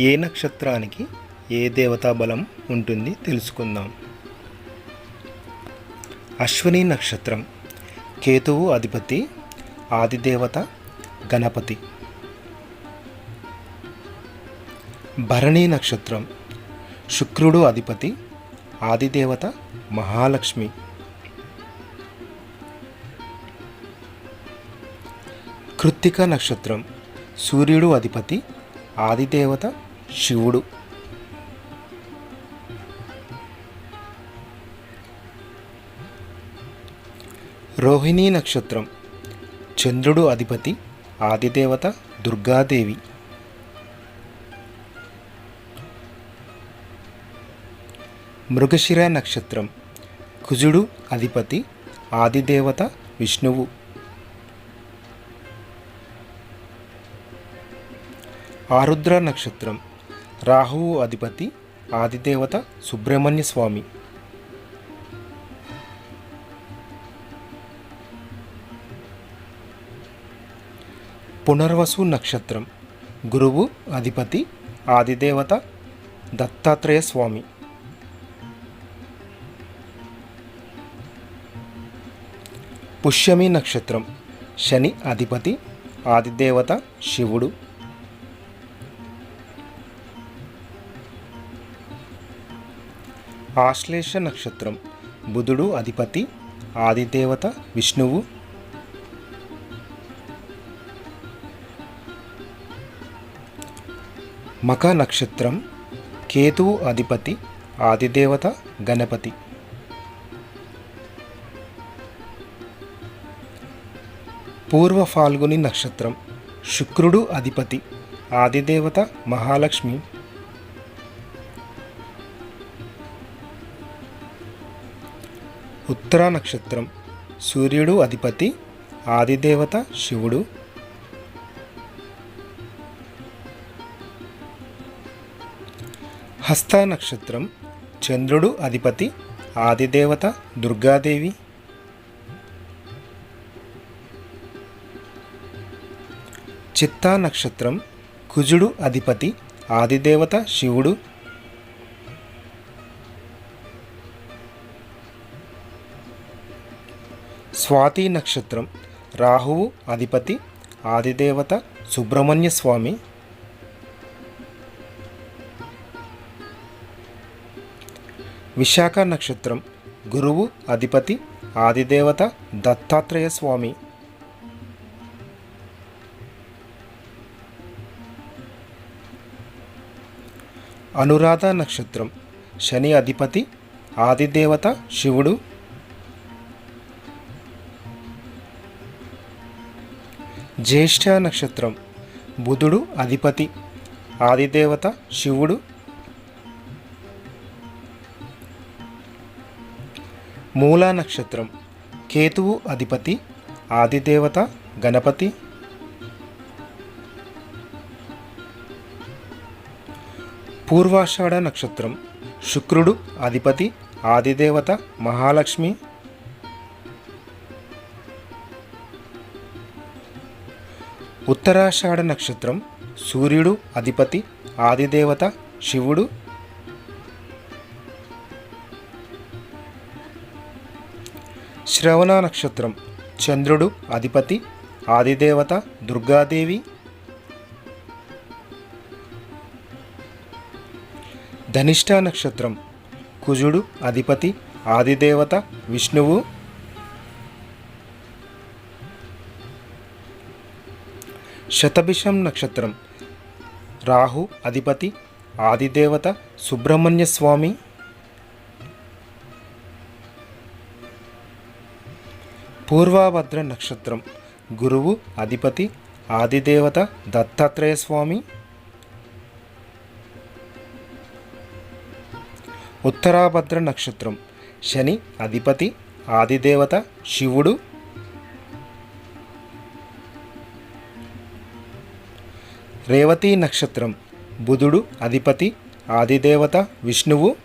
ఏ నక్షత్రానికి ఏ దేవతా బలం ఉంటుంది తెలుసుకుందాం. అశ్విని నక్షత్రం కేతువు అధిపతి ఆదిదేవత గణపతి. భరణి నక్షత్రం శుక్రుడు అధిపతి ఆదిదేవత మహాలక్ష్మి. కృత్తిక నక్షత్రం సూర్యుడు అధిపతి ఆదిదేవత శివుడు. రోహిణీ నక్షత్రం. చంద్రుడు అధిపతి ఆదిదేవత దుర్గాదేవి. మృగశిర నక్షత్రం. కుజుడు అధిపతి ఆదిదేవత విష్ణువు. ఆరుద్ర నక్షత్రం రాహువు అధిపతి ఆదిదేవత సుబ్రహ్మణ్య స్వామి. పునర్వసు నక్షత్రం గురువు అధిపతి ఆదిదేవత దత్తాత్రేయ స్వామి. పుష్యమి నక్షత్రం శని అధిపతి ఆదిదేవత శివుడు. ఆశ్లేష నక్షత్రం. బుధుడు అధిపతి ఆదిదేవత విష్ణువు. మక నక్షత్రం కేతువు అధిపతి ఆదిదేవత గణపతి. పూర్వ ఫాల్గుని నక్షత్రం శుక్రుడు అధిపతి ఆదిదేవత మహాలక్ష్మి. ఉత్తర నక్షత్రం. సూర్యుడు అధిపతి ఆదిదేవత శివుడు. హస్త నక్షత్రం. చంద్రుడు అధిపతి ఆదిదేవత దుర్గాదేవి. చిత్తా నక్షత్రం. కుజుడు అధిపతి ఆదిదేవత శివుడు. స్వాతి నక్షత్రం రాహువు అధిపతి ఆదిదేవత సుబ్రహ్మణ్య స్వామి. విశాఖ నక్షత్రం గురువు అధిపతి ఆదిదేవత దత్తాత్రేయ స్వామి. అనురాధ నక్షత్రం శని అధిపతి ఆదిదేవత శివుడు. జ్యేష్ఠ నక్షత్రం. బుధుడు అధిపతి. ఆదిదేవత శివుడు. మూలా నక్షత్రం. కేతువు అధిపతి. ఆదిదేవత గణపతి. పూర్వాషాఢ నక్షత్రం. శుక్రుడు అధిపతి. ఆదిదేవత మహాలక్ష్మి. ఉత్తరాషాఢ నక్షత్రం సూర్యుడు అధిపతి ఆదిదేవత శివుడు. శ్రవణ నక్షత్రం చంద్రుడు అధిపతి ఆదిదేవత దుర్గాదేవి. ధనిష్ట నక్షత్రం కుజుడు అధిపతి ఆదిదేవత విష్ణువు. శతభిషం నక్షత్రం. రాహు అధిపతి ఆదిదేవత సుబ్రహ్మణ్య స్వామి. పూర్వాభద్ర నక్షత్రం. గురువు అధిపతి ఆదిదేవత దత్తాత్రేయ స్వామి. ఉత్తరాభద్ర నక్షత్రం. శని అధిపతి ఆదిదేవత శివుడు. రేవతి నక్షత్రం. బుధుడు అధిపతి ఆదిదేవత విష్ణువు